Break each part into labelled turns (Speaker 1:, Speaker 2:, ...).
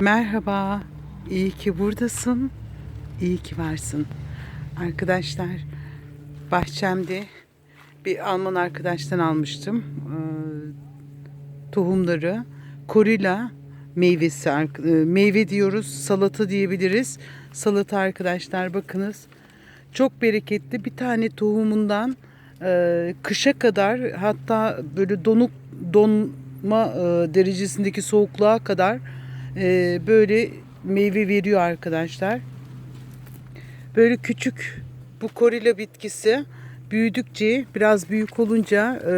Speaker 1: Merhaba, iyi ki buradasın, iyi ki varsın. Arkadaşlar, bahçemde bir Alman arkadaştan almıştım. Ee, tohumları, korila meyvesi, e, meyve diyoruz, salata diyebiliriz. Salata arkadaşlar bakınız. Çok bereketli bir tane tohumundan e, kışa kadar hatta böyle donuk donma e, derecesindeki soğukluğa kadar e, böyle meyve veriyor arkadaşlar. Böyle küçük bu korila bitkisi büyüdükçe biraz büyük olunca e,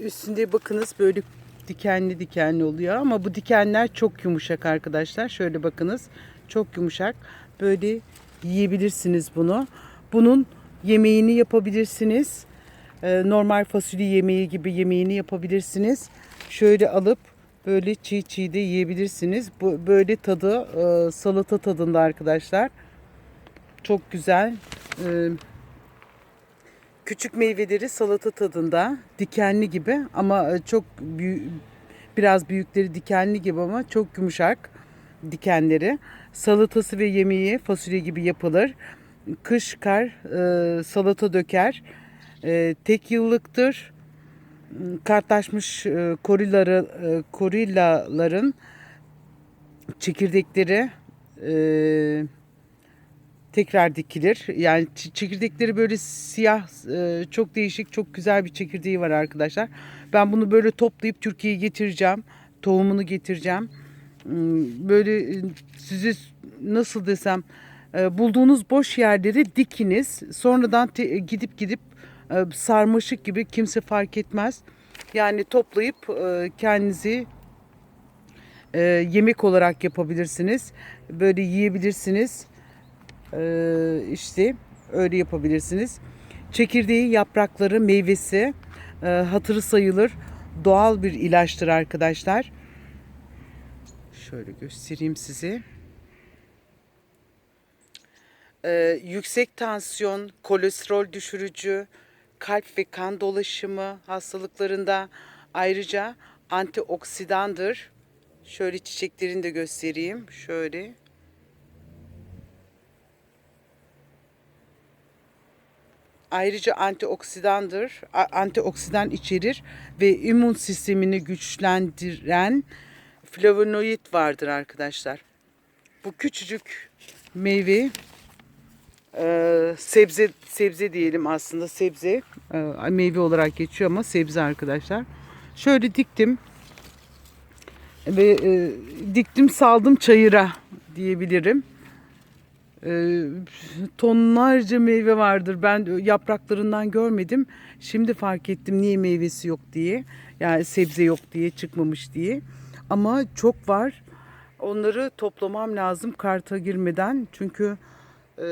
Speaker 1: üstünde bakınız böyle dikenli dikenli oluyor ama bu dikenler çok yumuşak arkadaşlar. Şöyle bakınız çok yumuşak. Böyle yiyebilirsiniz bunu. Bunun yemeğini yapabilirsiniz. Ee, normal fasulye yemeği gibi yemeğini yapabilirsiniz. Şöyle alıp böyle çiğ çiğ de yiyebilirsiniz. Bu böyle tadı e, salata tadında arkadaşlar. Çok güzel. Ee, küçük meyveleri salata tadında, dikenli gibi ama e, çok büyü- biraz büyükleri dikenli gibi ama çok yumuşak dikenleri. Salatası ve yemeği fasulye gibi yapılır. Kış kar e, salata döker. E, tek yıllıktır. Kartlaşmış e, koriları, e, korillaların çekirdekleri e, tekrar dikilir. Yani çekirdekleri böyle siyah, çok değişik, çok güzel bir çekirdeği var arkadaşlar. Ben bunu böyle toplayıp Türkiye'ye getireceğim. Tohumunu getireceğim. Hmm, Böyle size nasıl desem bulduğunuz boş yerleri dikiniz. Sonradan gidip gidip sarmaşık gibi kimse fark etmez. Yani toplayıp e, kendinizi e, yemek olarak yapabilirsiniz. Böyle yiyebilirsiniz. İşte öyle yapabilirsiniz. Çekirdeği, yaprakları, meyvesi e, hatırı sayılır. Doğal bir ilaçtır arkadaşlar. Şöyle göstereyim size. Ee, yüksek tansiyon, kolesterol düşürücü, kalp ve kan dolaşımı hastalıklarında ayrıca antioksidandır. Şöyle çiçeklerini de göstereyim. Şöyle. Ayrıca antioksidandır, antioksidan içerir ve immün sistemini güçlendiren flavonoid vardır arkadaşlar. Bu küçücük meyve e, sebze sebze diyelim aslında sebze e, meyve olarak geçiyor ama sebze arkadaşlar. Şöyle diktim ve e, diktim saldım çayıra diyebilirim. Ee, tonlarca meyve vardır. Ben yapraklarından görmedim. Şimdi fark ettim niye meyvesi yok diye. Yani sebze yok diye, çıkmamış diye. Ama çok var. Onları toplamam lazım karta girmeden. Çünkü e,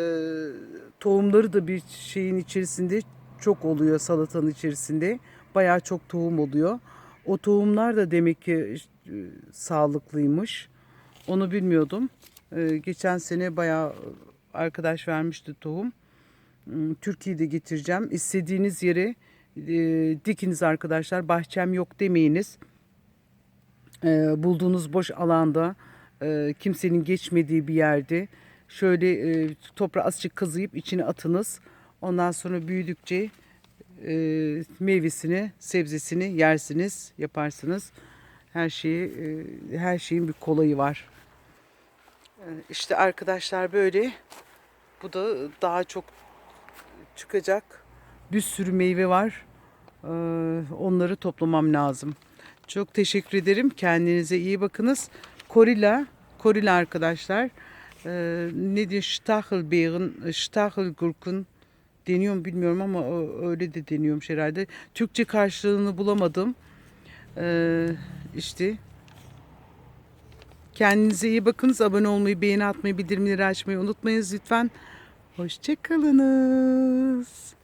Speaker 1: tohumları da bir şeyin içerisinde çok oluyor salatanın içerisinde. Bayağı çok tohum oluyor. O tohumlar da demek ki e, sağlıklıymış. Onu bilmiyordum. Ee, geçen sene bayağı arkadaş vermişti tohum. Hmm, Türkiye'de getireceğim. İstediğiniz yere e, dikiniz arkadaşlar. Bahçem yok demeyiniz. Ee, bulduğunuz boş alanda e, kimsenin geçmediği bir yerde şöyle e, toprağı azıcık kazıyıp içine atınız. Ondan sonra büyüdükçe e, meyvesini, sebzesini yersiniz, yaparsınız. Her şeyi, e, her şeyin bir kolayı var. İşte arkadaşlar böyle. Bu da daha çok çıkacak. Bir sürü meyve var. Ee, Onları toplamam lazım. Çok teşekkür ederim. Kendinize iyi bakınız. Korila, korila arkadaşlar. Ee, ne diyor? Stachelbeeren, Stachelgurken deniyor mu bilmiyorum ama öyle de deniyormuş herhalde. Türkçe karşılığını bulamadım. Ee, işte Kendinize iyi bakınız. Abone olmayı, beğeni atmayı, bildirimleri açmayı unutmayınız lütfen. Hoşçakalınız.